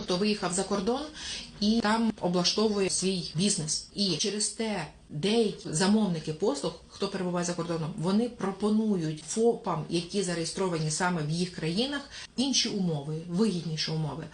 хто виїхав за кордон і там облаштовує свій бізнес. І через те деякі замовники послуг, хто перебуває за кордоном, вони пропонують ФОПам, які зареєстровані саме в їх країнах, інші умови, вигідніші умови.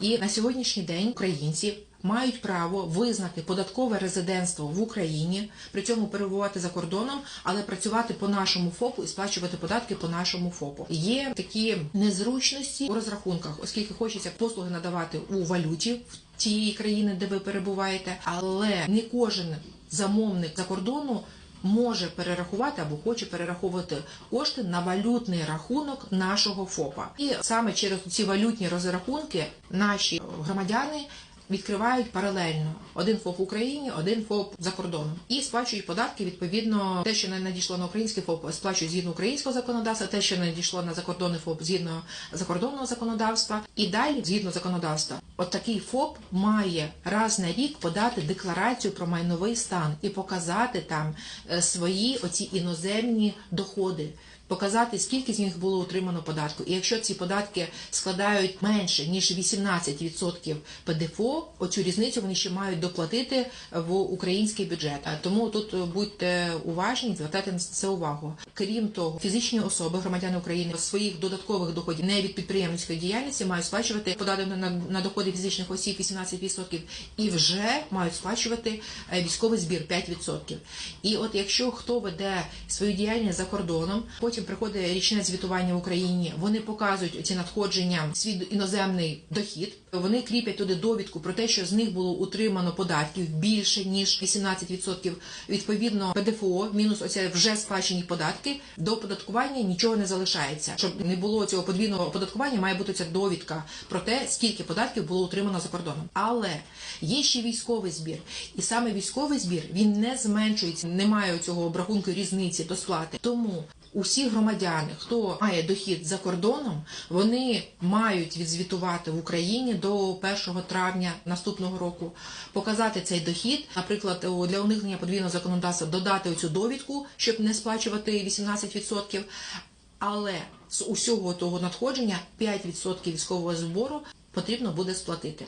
І на сьогоднішній день українці. Мають право визнати податкове резидентство в Україні, при цьому перебувати за кордоном, але працювати по нашому ФОПу і сплачувати податки по нашому ФОПу. Є такі незручності у розрахунках, оскільки хочеться послуги надавати у валюті в тієї країни, де ви перебуваєте, але не кожен замовник за кордону. Може перерахувати або хоче перераховувати кошти на валютний рахунок нашого ФОПа, і саме через ці валютні розрахунки наші громадяни відкривають паралельно один ФОП в Україні, один ФОП за кордоном і сплачують податки відповідно те, що не надійшло на український ФОП, сплачують згідно українського законодавства, те, що не надійшло на закордонний ФОП, згідно закордонного законодавства, і далі згідно законодавства. От такий ФОП має раз на рік подати декларацію про майновий стан і показати там е, свої оці іноземні доходи. Показати, скільки з них було отримано податку. І якщо ці податки складають менше ніж 18% ПДФО, оцю різницю вони ще мають доплатити в український бюджет. Тому тут будьте уважні, звертайте на це увагу. Крім того, фізичні особи, громадяни України, своїх додаткових доходів не від підприємницької діяльності мають сплачувати податок на доходи фізичних осіб 18% і вже мають сплачувати е, військовий збір 5%. І от якщо хто веде свою діяльність за кордоном, потім приходить річне звітування в Україні, вони показують ці надходження, свій іноземний дохід. Вони кріплять туди довідку про те, що з них було утримано податків більше ніж 18%. Відповідно, ПДФО мінус оце вже сплачені податки. До оподаткування нічого не залишається. Щоб не було цього подвійного оподаткування, має бути ця довідка про те, скільки податків було утримано за кордоном. Але є ще військовий збір, і саме військовий збір він не зменшується, немає цього обрахунку різниці до сплати. Тому усі громадяни, хто має дохід за кордоном, вони мають відзвітувати в Україні до 1 травня наступного року, показати цей дохід, наприклад, для уникнення подвійного законодавства додати оцю довідку, щоб не сплачувати 18%. Але з усього того надходження 5% військового збору потрібно буде сплатити.